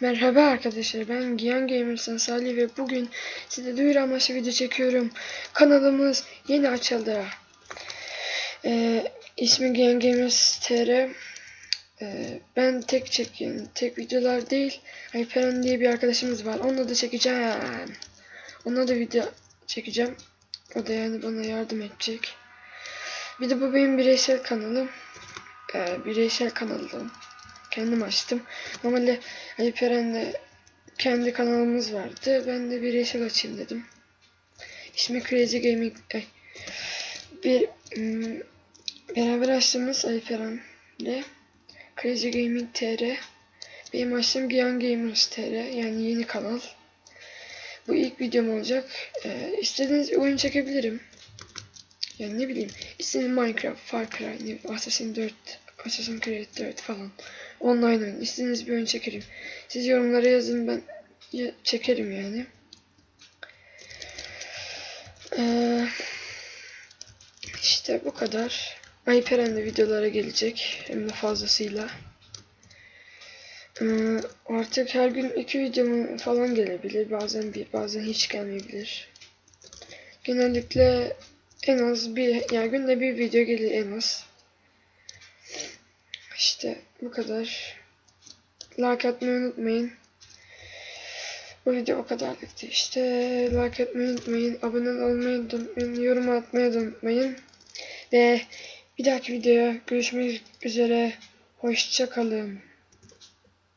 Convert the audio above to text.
Merhaba arkadaşlar ben Giyan Gamers'ın Salih ve bugün size duyuru amaçlı video çekiyorum. Kanalımız yeni açıldı. Ee, ismi Giyan Gamers TR. Ee, ben tek çekin, tek videolar değil. Alperen diye bir arkadaşımız var. Onunla da çekeceğim. Onunla da video çekeceğim. O da yani bana yardım edecek. Bir de bu benim bireysel kanalım. Ee, bireysel kanalım. Kendim açtım. Normalde Alperen'le kendi kanalımız vardı. Ben de bireysel açayım dedim. İsmi Crazy Gaming. Ay, bir hmm, beraber açtığımız Alperen'le Crazy Gaming TR. Benim açtığım Giyan Gamers TR. Yani yeni kanal. Bu ilk videom olacak. Ee, istediğiniz bir oyun çekebilirim. Yani ne bileyim. İstediğiniz Minecraft, Far Cry, Assassin's 4, Assassin's Creed 4 falan. Online oyun. İstediğiniz bir oyun çekerim. Siz yorumlara yazın ben ya- çekerim yani. Ee, işte bu kadar. Alperen de videolara gelecek. Hem de fazlasıyla. Ee, artık her gün iki video falan gelebilir. Bazen bir, bazen hiç gelmeyebilir. Genellikle en az bir, yani günde bir video gelir en az. İşte bu kadar. Like atmayı unutmayın. Bu video o kadarlıktı. İşte like atmayı unutmayın. Abone olmayı unutmayın. Yorum atmayı unutmayın. Ve bir dahaki videoya görüşmek üzere. Hoşçakalın.